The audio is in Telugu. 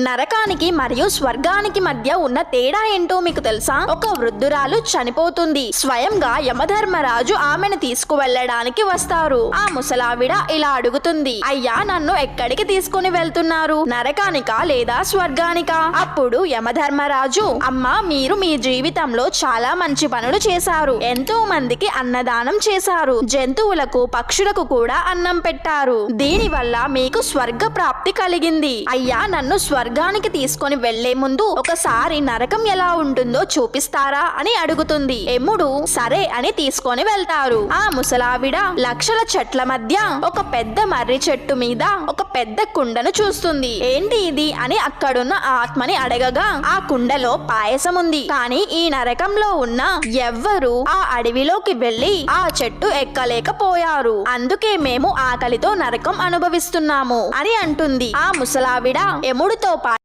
నరకానికి మరియు స్వర్గానికి మధ్య ఉన్న తేడా ఏంటో మీకు తెలుసా? ఒక వృద్ధురాలు చనిపోతుంది. స్వయంగా యమధర్మరాజు ఆమెను తీసుకువెళ్ళడానికి వస్తారు. ఆ ముసలావిడ ఇలా అడుగుతుంది అయ్యా నన్ను ఎక్కడికి తీసుకుని వెళ్తున్నారు? నరకానికా లేదా స్వర్గానికా? అప్పుడు యమధర్మరాజు అమ్మా మీరు మీ జీవితంలో చాలా మంచి పనులు చేశారు. ఎంతో మందికి అన్నదానం చేశారు. జంతువులకు పక్షులకు కూడా అన్నం పెట్టారు. దీని వల్ల మీకు స్వర్గ ప్రాప్తి కలిగింది. అయ్యా నన్ను స్వర్గానికి తీసుకొని వెళ్ళే ముందు ఒకసారి నరకం ఎలా ఉంటుందో చూపిస్తారా అని అడుగుతుంది. యముడు సరే అని తీసుకొని వెళ్తారు. ఆ ముసలావిడ లక్షల చెట్ల మధ్య ఒక పెద్ద మర్రి చెట్టు మీద ఒక పెద్ద కుండను చూస్తుంది. ఏంటి ఇది అని అక్కడున్న ఆత్మని అడగగా ఆ కుండలో పాయసం ఉంది. కానీ ఈ నరకంలో ఉన్న ఎవ్వరు ఆ అడవిలోకి వెళ్ళి ఆ చెట్టు ఎక్కలేకపోయారు. అందుకే మేము ఆకలితో నరకం అనుభవిస్తున్నాము అని అంటుంది. ఆ ముసలావిడ also